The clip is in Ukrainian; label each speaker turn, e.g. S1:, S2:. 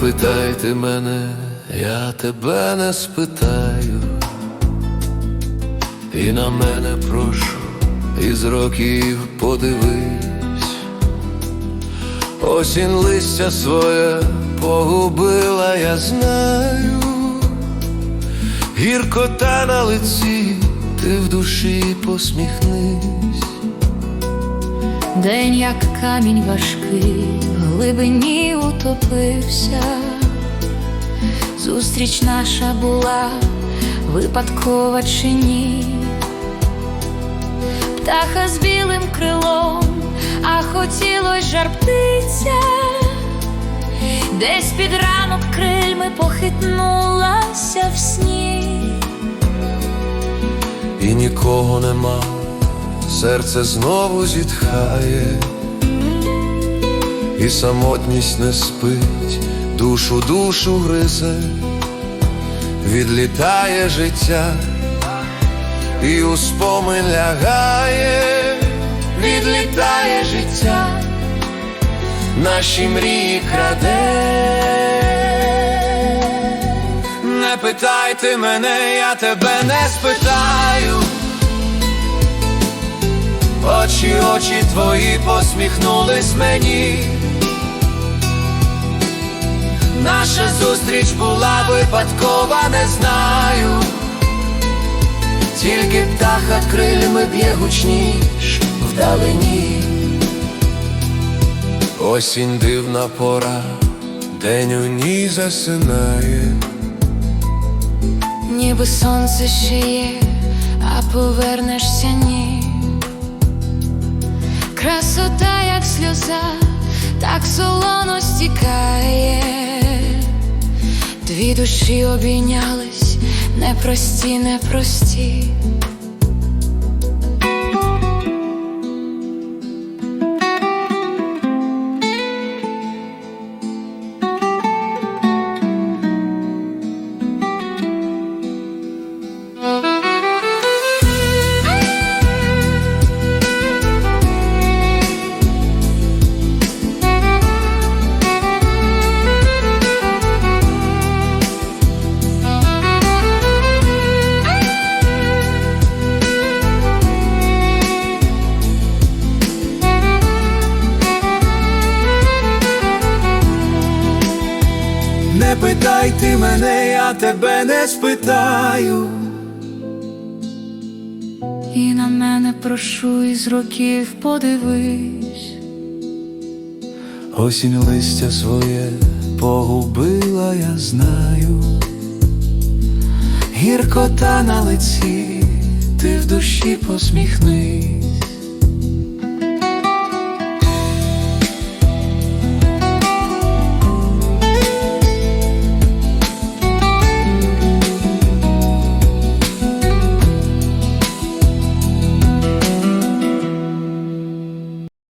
S1: питайте мене, я тебе не спитаю, і на мене прошу, із років подивись, осінь листя своє погубила, я знаю, гіркота на лиці, ти в душі посміхнись.
S2: День, як камінь важкий, глибині утопився. Зустріч наша була випадкова чи ні. Птаха з білим крилом, а хотілось жар птиця. Десь під ранок крильми похитнулася в сні.
S1: і нікого нема, серце знову зітхає, і самотність не спить, душу душу гризе, відлітає життя, і у спомин лягає, відлітає життя, наші мрії краде. Не питайте мене, я тебе не спитаю. Очі, очі твої посміхнулись мені. Наша зустріч була випадкова, не знаю. Тільки птаха крилями б'є гучніш вдалині. Осінь дивна пора, день у ній засинає.
S2: Ніби сонце ще є, а повернешся ні. Красота, як сльоза, так солоно стікає. Дві душі обійнялись, непрості, непрості.
S1: Не питайте мене, я тебе не спитаю.
S2: І на мене прошу із років подивись.
S1: Осінь листя своє погубила, я знаю. Гіркота на лиці, ти в душі посміхнись.